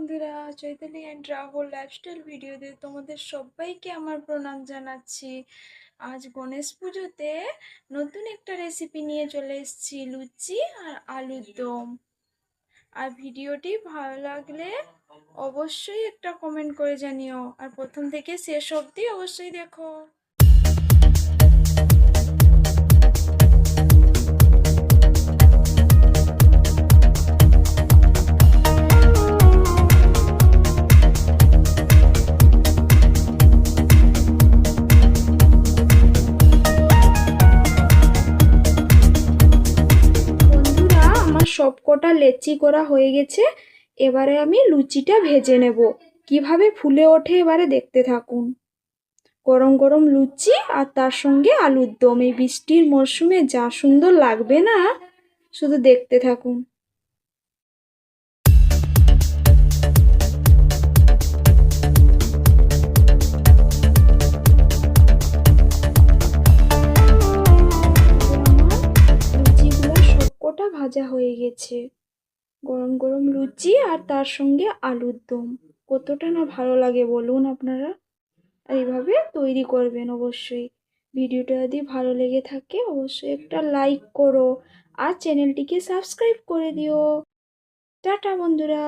বন্ধুরা Chaitali and Rahul lifestyle ভিডিওতে তোমাদের সবাইকে আমার প্রণাম জানাচ্ছি। আজ গণেশ পুজোতে নতুন একটা রেসিপি নিয়ে চলে এসেছি, লুচি আর আলুর দম। আর ভিডিওটি ভালো লাগলে অবশ্যই একটা কমেন্ট করে জানিও। আর প্রথম থেকে শেষ অবধি অবশ্যই দেখো। আমার সব কটা লেচি করা হয়ে গেছে, এবারে আমি লুচিটা ভেজে নেব। কীভাবে ফুলে ওঠে এবারে দেখতে থাকুন। গরম গরম লুচি আর তার সঙ্গে আলুর দম। এই বৃষ্টির মরশুমে যা সুন্দর লাগবে না, শুধু দেখতে থাকুন। ভাজা হয়ে গেছে। গরম গরম লুচি আর তার সঙ্গে আলুর দম। কতটা না ভালো লাগে বলুন আপনারা? এইভাবে তৈরি করবেন অবশ্যই। ভিডিওটা যদি ভালো লেগে থাকে অবশ্যই একটা লাইক করো আর চ্যানেলটিকে সাবস্ক্রাইব করে দিও। টাটা বন্ধুরা।